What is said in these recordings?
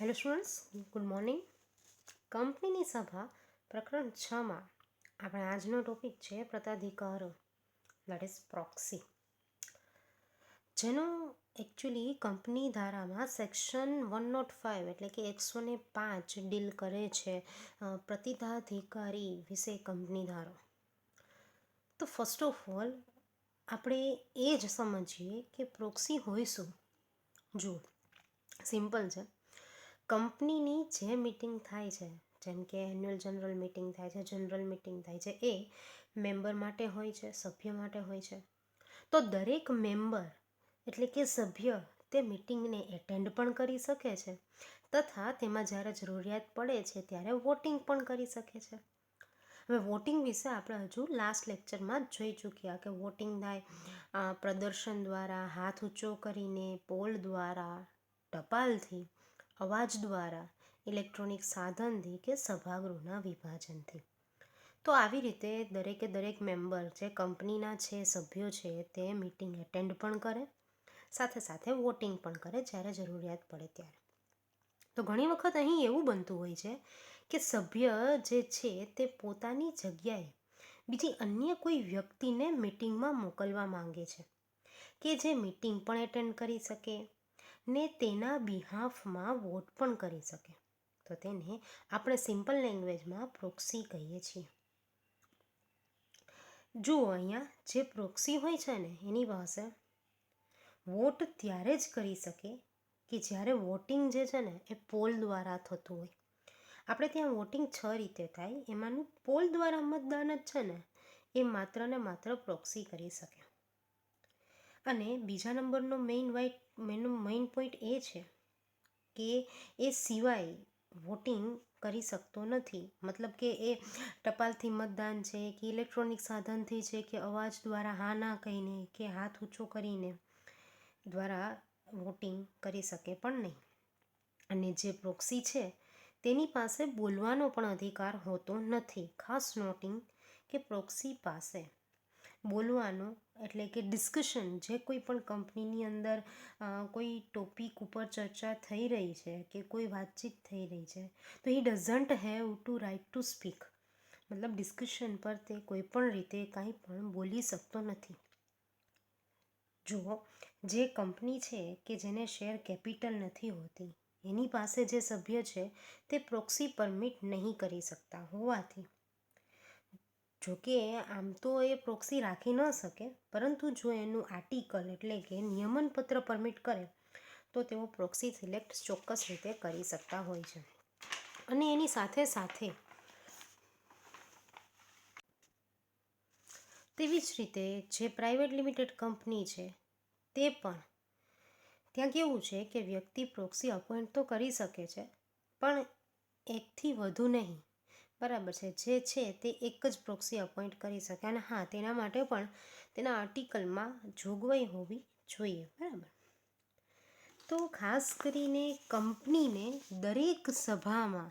Hello students good morning કંપનીની સભા પ્રકરણ છમાં આપણે આજનો ટોપિક છે પ્રતાધિકારો દેટ ઇઝ પ્રોક્સી જેનો એકચ્યુઅલી કંપની ધારામાં સેક્શન વન નોટ ફાઇવ એટલે કે એકસો ને પાંચ ડીલ કરે છે પ્રતિધાધિકારી વિશે કંપની ધારો. તો ફર્સ્ટ ઓફ ઓલ આપણે એ જ સમજીએ કે પ્રોક્સી હોય શું જુઓ સિમ્પલ છે. કંપનીની જે મિટિંગ થાય છે, જેમ કે એન્યુઅલ જનરલ મિટિંગ થાય છે, જનરલ મિટિંગ થાય છે, એ મેમ્બર માટે હોય છે, સભ્ય માટે હોય છે. તો દરેક મેમ્બર, એટલે કે સભ્ય, તે મિટિંગને એટેન્ડ પણ કરી શકે છે, તથા તેમાં જ્યારે જરૂરિયાત પડે છે, ત્યારે વોટિંગ પણ કરી શકે છે. હવે વોટિંગ વિશે આપણે હજુ લાસ્ટ લેક્ચરમાં જ જોઈ ચૂક્યા કે વોટિંગ થાય પ્રદર્શન દ્વારા, હાથ ઊંચો કરીને પોલ દ્વારા, ટપાલથી અવાજ દ્વારા ઇલેક્ટ્રોનિક સાધનથી કે સભાગૃહના વિભાજનથી. તો આવી રીતે દરેકે દરેક મેમ્બર જે કંપનીના છે, સભ્યો છે, તે મિટિંગ એટેન્ડ પણ કરે, સાથે સાથે વોટિંગ પણ કરે જ્યારે જરૂરિયાત પડે ત્યારે. તો ઘણી વખત અહીં એવું બનતું હોય છે કે સભ્ય જે છે તે પોતાની જગ્યાએ બીજી અન્ય કોઈ વ્યક્તિને મિટિંગમાં મોકલવા માંગે છે, કે જે મિટિંગ પણ એટેન્ડ કરી શકે ને તેના બિહાફમાં વોટ પણ કરી શકે. તો તેને આપણે સિમ્પલ લેંગ્વેજમાં પ્રોક્સી કહીએ છીએ. જુઓ અહીંયા જે પ્રોક્સી હોય છે ને, એની પાસે વોટ ત્યારે જ કરી શકે કે જ્યારે વોટિંગ જે છે ને, એ પોલ દ્વારા થતું હોય. આપણે ત્યાં વોટિંગ છ રીતે થાય, એમાંનું પોલ દ્વારા મતદાન જ છે ને, એ માત્ર ને માત્ર પ્રોક્સી કરી શકે. અને બીજા નંબરનો main wait main main point એ છે કે એ સિવાય વોટિંગ કરી શકતો નથી. મતલબ કે એ ટપાલથી મતદાન છે કે ઇલેક્ટ્રોનિક સાધનથી છે કે અવાજ દ્વારા હા ના કહીને કે હાથ ઊંચો કરીને દ્વારા વોટિંગ કરી શકે પણ નહીં. અને જે પ્રોક્સી છે તેની પાસે બોલવાનો પણ અધિકાર હોતો નથી. ખાસ નોટિંગ કે પ્રોક્સી પાસે બોલવાનો એટલે કે ડિસ્કશન જે કોઈ પણ કંપનીની અંદર કોઈ ટોપિક ઉપર ચર્ચા થઈ રહી છે કે કોઈ વાતચીત થઈ રહી છે, તો he doesn't have to right to speak મતલબ ડિસ્કશન પર તે કોઈ પણ રીતે કાંઈ પણ બોલી શકતો નથી. જુઓ, જે કંપની છે કે જેને શેર કેપિટલ નથી હોતી, એની પાસે જે સભ્ય છે, તે પ્રોક્સી પરમિટ નહીં કરી શકતા હોવાથી. જોકે આમ તો એ પ્રોક્સી રાખી ન શકે, પરંતુ જો એનું આર્ટિકલ એટલે કે નિયમનપત્ર પરમિટ કરે, તો તેઓ પ્રોક્સી સિલેક્ટ ચોક્કસ રીતે કરી શકતા હોય છે. અને એની સાથે સાથે તેવી જ રીતે જે પ્રાઇવેટ લિમિટેડ કંપની છે, તે પણ ત્યાં કેવું છે કે વ્યક્તિ પ્રોક્સી અપોઇન્ટ તો કરી શકે છે, પણ એકથી વધુ નહીં. બરાબર છે. જે છે તે એક જ પ્રોક્સી અપોઇન્ટ કરી શકે અને હા, તેના માટે પણ તેના આર્ટિકલમાં જોગવાઈ હોવી જોઈએ. બરાબર. તો ખાસ કરીને કંપનીને દરેક સભામાં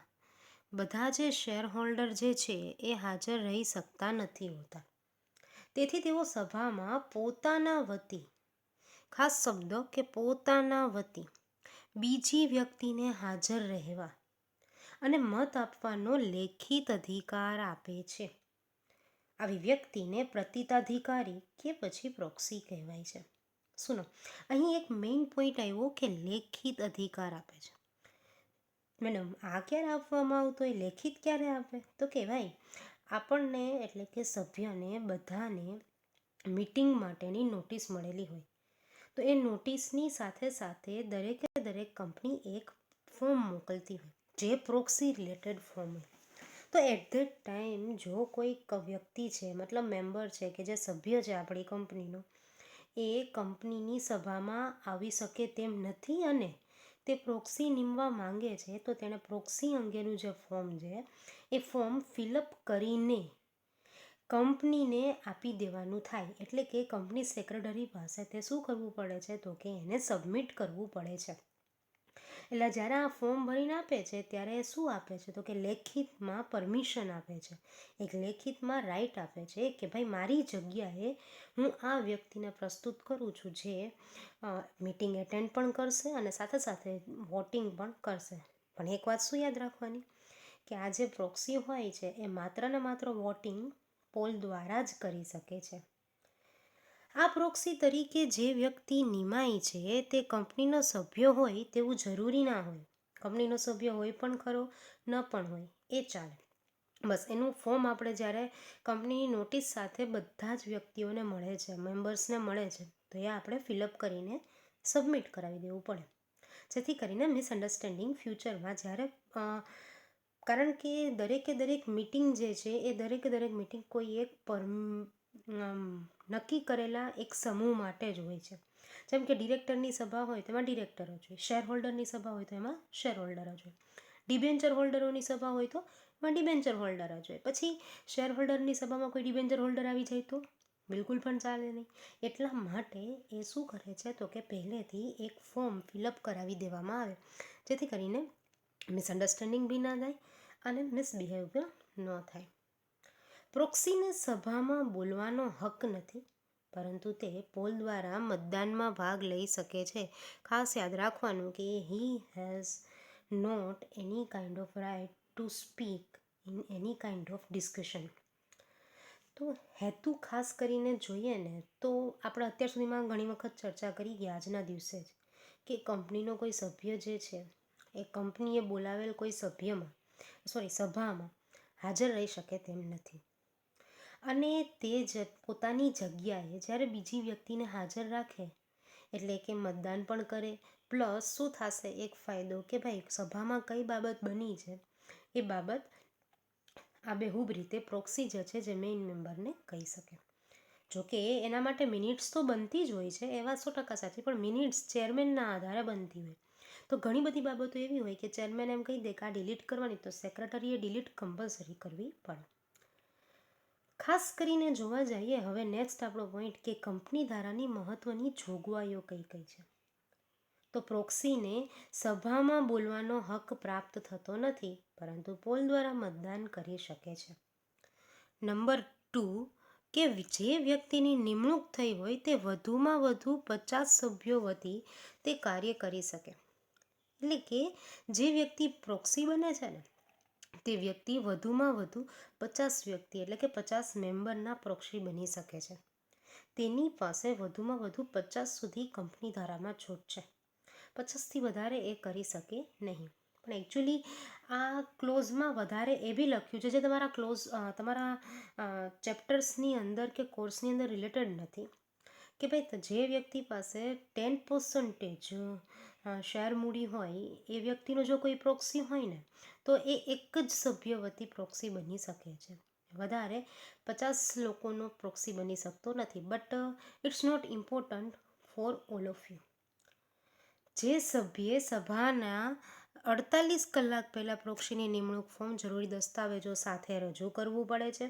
બધા જે શેર હોલ્ડર જે છે એ હાજર રહી શકતા નથી હોતા. તેથી તેઓ સભામાં પોતાના વતી, ખાસ શબ્દો કે પોતાના વતી બીજી વ્યક્તિને હાજર રહેવા અને મત આપવાનો લેખિત અધિકાર આપે છે. આવી વ્યક્તિને પ્રતિતાધિકારી કે પછી પ્રોક્સી કહેવાય છે. સુનો, અહીં એક મેઇન પોઈન્ટ આવ્યો કે લેખિત અધિકાર આપે છે. મેડમ, આ ક્યારે આપવામાં આવતો? હોય લેખિત ક્યારે આપે? તો કે ભાઈ આપણને એટલે કે સભ્યને બધાને મિટિંગ માટેની નોટિસ મળેલી હોય. તો એ નોટિસની સાથે સાથે દરેકે દરેક કંપની એક ફોર્મ મોકલતી હોય. જે પ્રોક્સી રિલેટેડ ફોર્મ તો એટ ધેટ ટાઈમ જો કોઈ વ્યક્તિ છે, મતલબ મેમ્બર છે કે જે સભ્ય છે આપણી કંપનીનો એ કંપનીની સભામાં આવી શકે તેમ નથી અને તે પ્રોક્સી નીમવા માંગે છે, તો તેણે પ્રોક્સી અંગેનું જે ફોર્મ છે, એ ફોર્મ ફિલઅપ કરીને કંપનીને આપી દેવાનું થાય. એટલે કે કંપની સેક્રેટરી પાસે તે શું કરવું પડે છે, તો કે એને સબમિટ કરવું પડે છે. એટલે જ્યારે આ ફોર્મ ભરીને આપે છે, ત્યારે એ શું આપે છે? તો કે લેખિતમાં પરમિશન આપે છે. એક લેખિતમાં રાઈટ આપે છે કે ભાઈ, મારી જગ્યાએ હું આ વ્યક્તિને પ્રસ્તુત કરું છું જે મિટિંગ એટેન્ડ પણ કરશે અને સાથે સાથે વોટિંગ પણ કરશે. પણ એક વાત શું યાદ રાખવાની? કે આ જે પ્રોક્સી હોય છે, એ માત્ર ને માત્ર વોટિંગ પોલ દ્વારા જ કરી શકે છે. આ પ્રોક્સી તરીકે જે વ્યક્તિ નિમાય છે, તે કંપનીનો સભ્ય હોય તેવું જરૂરી ના હોય. કંપનીનો સભ્ય હોય પણ ખરો, ન પણ હોય, એ ચાલે. બસ, એનું ફોર્મ આપણે જ્યારે કંપનીની નોટિસ સાથે બધા જ વ્યક્તિઓને મળે છે, મેમ્બર્સને મળે છે, તો એ આપણે ફિલઅપ કરીને સબમિટ કરાવી દેવું પડે. જેથી કરીને મિસઅન્ડરસ્ટેન્ડિંગ ફ્યુચરમાં જ્યારે કારણ કે દરેકે દરેક મિટિંગ જે છે, એ દરેકે દરેક મિટિંગ કોઈ એક પર નક્કી કરેલા એક સમૂહ માટે જ હોય છે. જેમ કે ડિરેક્ટરની સભા હોય તેમાં ડિરેક્ટરો જ હોય. શેર હોલ્ડરની સભા હોય તો એમાં શેર હોલ્ડરો જ હોય. ડિબેન્ચર હોલ્ડરોની સભા હોય તો એમાં ડિબેન્ચર હોલ્ડર જ હોય. પછી શેર હોલ્ડરની સભામાં કોઈ ડિબેન્ચર હોલ્ડર આવી જાય તો? બિલકુલ પણ ચાલે નહીં. એટલા માટે એ શું કરે છે તો કે પહેલેથી એક ફોર્મ ફિલઅપ કરાવી દેવામાં આવે. જેથી કરીને મિસઅન્ડરસ્ટેન્ડિંગ બી ના થાય અને મિસબિહેવ ન થાય. પ્રોક્સીને સભામાં બોલવાનો હક નથી, પરંતુ તે પોલ દ્વારા મતદાનમાં ભાગ લઈ શકે છે. ખાસ યાદ રાખવાનું કે he has not any kind of right to speak in any kind of discussion તો હેતુ ખાસ કરીને જોઈએ ને, તો આપણે અત્યાર સુધીમાં ઘણી વખત ચર્ચા કરી ગયા આજના દિવસે જ કે કંપનીનો કોઈ સભ્ય જે છે, એ કંપનીએ બોલાવેલ કોઈ સભ્યમાં સોરી સભામાં હાજર રહી શકે તેમ નથી. અને તે જ પોતાની જગ્યાએ જ્યારે બીજી વ્યક્તિને હાજર રાખે, એટલે કે મતદાન પણ કરે, પ્લસ શું થશે એક ફાયદો કે ભાઈ સભામાં કઈ બાબત બની છે, એ બાબત આબેહૂબ રીતે પ્રોક્સી જે છે જે મેઇન મેમ્બરને કહી શકે. જોકે એના માટે મિનિટ્સ તો બનતી જ હોય છે એવા સો ટકા સાચી, પણ મિનિટ્સ ચેરમેનના આધારે બનતી હોય. તો ઘણી બધી બાબતો એવી હોય કે ચેરમેન એમ કહી દે કે આ ડિલીટ કરવાની, તો સેક્રેટરીએ ડિલીટ કમ્પલસરી કરવી પડે. ખાસ કરીને જોવા જઈએ, હવે નેક્સ્ટ આપણો પોઈન્ટ કે કંપની ધારાની મહત્ત્વની જોગવાઈઓ કઈ કઈ છે? તો પ્રોક્સીને સભામાં બોલવાનો હક પ્રાપ્ત થતો નથી, પરંતુ પોલ દ્વારા મતદાન કરી શકે છે. નંબર ટુ કે જે વ્યક્તિની નિમણૂક થઈ હોય તે વધુમાં વધુ પચાસ સભ્યો વતી તે કાર્ય કરી શકે. એટલે કે જે વ્યક્તિ પ્રોક્સી બને છે ને તે વ્યક્તિ વધુમાં વધુ પચાસ વ્યક્તિ એટલે કે પચાસ મેમ્બરના પ્રોક્સી બની શકે છે. તેની પાસે વધુમાં વધુ પચાસ સુધી કંપની ધારામાં છૂટ છે. પચાસથી વધારે એ કરી શકે નહીં. પણ એકચ્યુઅલી આ ક્લોઝમાં વધારે એ બી લખ્યું છે જે તમારા ક્લોઝ તમારા ચેપ્ટર્સની અંદર કે કોર્સની અંદર રિલેટેડ નથી. કે ભાઈ જે વ્યક્તિ પાસે ટેન પર્સન્ટેજ શેર મૂડી હોય, એ વ્યક્તિનો જો કોઈ પ્રોક્સી હોય ને, તો એ એક જ સભ્ય વતી પ્રોક્સી બની શકે છે. વધારે પચાસ લોકોનો પ્રોક્સી બની શકતો નથી. But, it's not important for all of you. જે સભ્યે સભાના અડતાલીસ કલાક પહેલાં પ્રોક્સીની નિમણૂક ફોર્મ જરૂરી દસ્તાવેજો સાથે રજૂ કરવું પડે છે.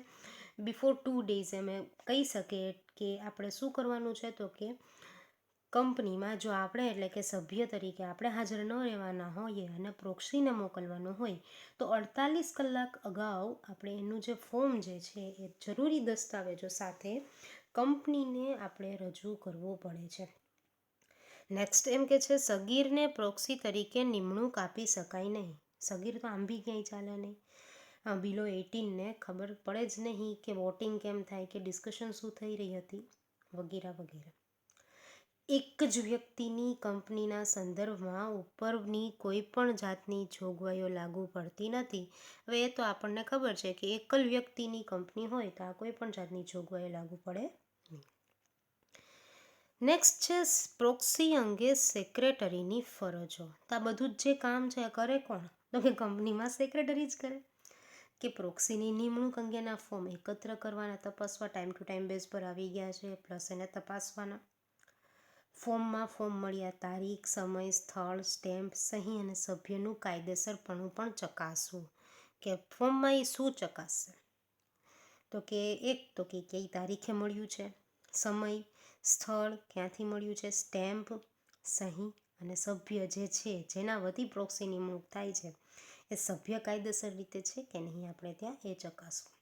બિફોર ટુ ડેઝ એમ કહી શકીએ કે આપણે શું કરવાનું છે તો કે કંપનીમાં જો આપણે એટલે કે સભ્ય તરીકે આપણે હાજર ન રહેવાના હોઈએ અને પ્રોક્સીને મોકલવાનું હોય, તો અડતાલીસ કલાક અગાઉ આપણે એનું જે ફોર્મ જે છે એ જરૂરી દસ્તાવેજો સાથે કંપનીને આપણે રજૂ કરવું પડે છે. નેક્સ્ટ એમ કે છે, સગીરને પ્રોક્સી તરીકે નિમણૂક આપી શકાય નહીં. સગીર તો આમ બી ક્યાંય ચાલે નહીં. બિલો એટીનને ખબર પડે જ નહીં કે વોટિંગ કેમ થાય, કે ડિસ્કશન શું થઈ રહી હતી, વગેરે વગેરે. એક જ વ્યક્તિની કંપનીના સંદર્ભમાં ઉપરની કોઈ પણ જાતની જોગવાઈઓ લાગુ પડતી નથી. હવે એ તો આપણને ખબર છે કે એકલ વ્યક્તિની કંપની હોય તો આ કોઈ પણ જાતની જોગવાઈઓ લાગુ પડે નેક્સ્ટ છે પ્રોક્સી અંગે સેક્રેટરીની ફરજો. તો આ બધું જ જે કામ છે, એ કરે કોણ? તો કે કંપનીમાં સેક્રેટરી જ કરે. કે પ્રોક્સીની નિમણૂક અંગેના ફોર્મ એકત્ર કરવાના, તપાસવા, ટાઈમ ટુ ટાઈમ બેઝ પર આવી ગયા છે, પ્લસ એને તપાસવાના. ફોર્મમાં ફોર્મ મળ્યા, તારીખ, સમય, સ્થળ, સ્ટેમ્પ, સહી અને સભ્યનું કાયદેસરપણું પણ ચકાસવું. કે ફોર્મમાં એ શું ચકાસશે? તો કે એક, તો કે કઈ તારીખે મળ્યું છે, સમય સ્થળ ક્યાંથી મળ્યું છે, સ્ટેમ્પ, સહી અને સભ્ય જે છે, જેના વતી પ્રોક્સી નિમણૂક થાય છે, એ સભ્ય કાયદેસર રીતે છે કે નહીં, આપણે ત્યાં એ ચકાસવું.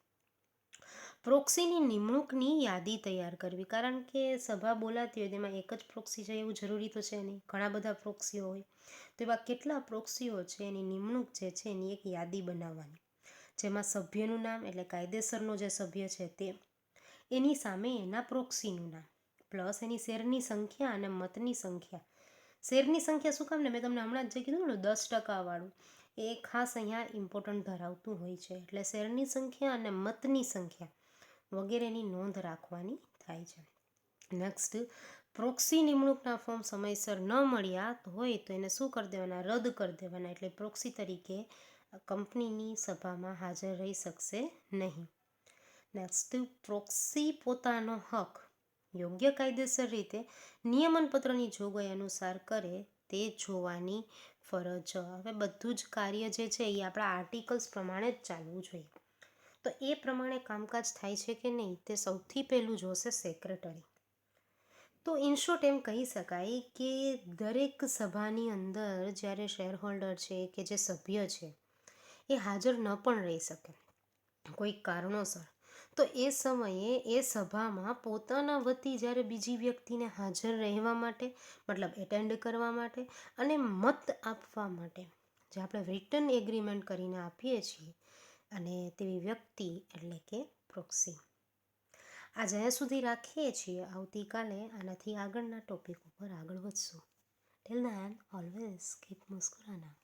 પ્રોક્સીની નિમણૂકની યાદી તૈયાર કરવી, કારણ કે સભા બોલાતી હોય તેમાં એક જ પ્રોક્સી જાય એવું જરૂરી તો છે નહીં. ઘણા બધા પ્રોક્સીઓ હોય, તો એવા કેટલા પ્રોક્સીઓ છે, એની નિમણૂક જે છે, એની એક યાદી બનાવવાની. જેમાં સભ્યનું નામ એટલે કાયદેસરનો જે સભ્ય છે તે, એની સામે એના પ્રોક્સીનું નામ. પ્લસ એની શેરની સંખ્યા અને મતની સંખ્યા. શેરની સંખ્યા શું કામ ને? મેં તમને હમણાં જ જે કીધું ને દસ ટકાવાળું, એ ખાસ અહીંયા ઇમ્પોર્ટન્ટ ધરાવતું હોય છે. એટલે શેરની સંખ્યા અને મતની સંખ્યા વગેરેની નોંધ રાખવાની થાય છે. નેક્સ્ટ પ્રોક્સી નિમણૂકના ફોર્મ સમયસર ન મળ્યા હોય તો એને શું કરી દેવાના? રદ કરી દેવાના. એટલે પ્રોક્સી તરીકે કંપનીની સભામાં હાજર રહી શકશે નહીં. નેક્સ્ટ પ્રોક્સી પોતાનો હક યોગ્ય કાયદેસર રીતે નિયમનપત્રની જોગવાઈ અનુસાર કરે તે જોવાની ફરજ. હવે બધું જ કાર્ય જે છે એ આપણા આર્ટિકલ્સ પ્રમાણે જ ચાલવું જોઈએ. તો એ પ્રમાણે કામકાજ થાય છે કે નહીં તે સૌથી પહેલું જોશે સેક્રેટરી. તો ઇનશોર્ટ એમ કહી શકાય કે દરેક સભાની અંદર જ્યારે શેર હોલ્ડર છે કે જે સભ્ય છે એ હાજર ન પણ રહી શકે. કોઈ કારણોસર. તો એ સમયે એ સભામાં પોતાના વતી જ્યારે બીજી વ્યક્તિને હાજર રહેવા માટે, મતલબ એટેન્ડ કરવા માટે અને મત આપવા માટે જે આપણે રિટર્ન એગ્રીમેન્ટ કરીને આપીએ છીએ અને તેવી વ્યક્તિ એટલે કે પ્રોક્સી આ જ્યાં સુધી રાખીએ છીએ. આવતીકાલે આનાથી આગળના ટોપિક ઉપર આગળ વધશું. Till then always keep મુસ્કુરાના